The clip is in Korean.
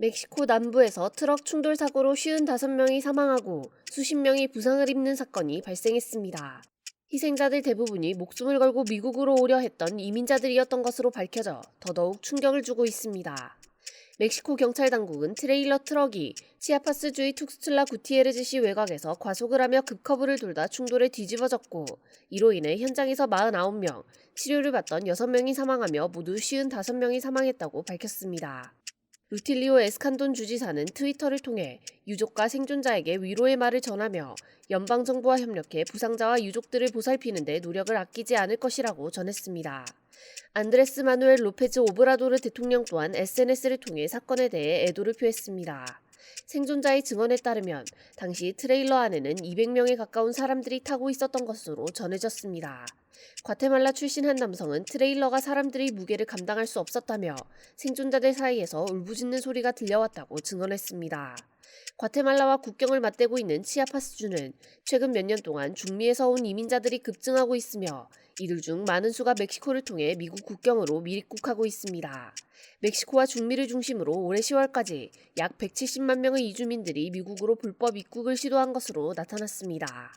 멕시코 남부에서 트럭 충돌 사고로 55명이 사망하고 수십 명이 부상을 입는 사건이 발생했습니다. 희생자들 대부분이 목숨을 걸고 미국으로 오려 했던 이민자들이었던 것으로 밝혀져 더더욱 충격을 주고 있습니다. 멕시코 경찰 당국은 트레일러 트럭이 치아파스주의 툭스틀라 구티에르즈시 외곽에서 과속을 하며 급커브를 돌다 충돌에 뒤집어졌고 이로 인해 현장에서 49명, 치료를 받던 6명이 사망하며 모두 55명이 사망했다고 밝혔습니다. 루틸리오 에스칸돈 주지사는 트위터를 통해 유족과 생존자에게 위로의 말을 전하며 연방정부와 협력해 부상자와 유족들을 보살피는 데 노력을 아끼지 않을 것이라고 전했습니다. 안드레스 마누엘 로페즈 오브라도르 대통령 또한 SNS를 통해 사건에 대해 애도를 표했습니다. 생존자의 증언에 따르면 당시 트레일러 안에는 200명에 가까운 사람들이 타고 있었던 것으로 전해졌습니다. 과테말라 출신 한 남성은 트레일러가 사람들의 무게를 감당할 수 없었다며 생존자들 사이에서 울부짖는 소리가 들려왔다고 증언했습니다. 과테말라와 국경을 맞대고 있는 치아파스주는 최근 몇 년 동안 중미에서 온 이민자들이 급증하고 있으며 이들 중 많은 수가 멕시코를 통해 미국 국경으로 밀입국하고 있습니다. 멕시코와 중미를 중심으로 올해 10월까지 약 170만 명의 이주민들이 미국으로 불법 입국을 시도한 것으로 나타났습니다.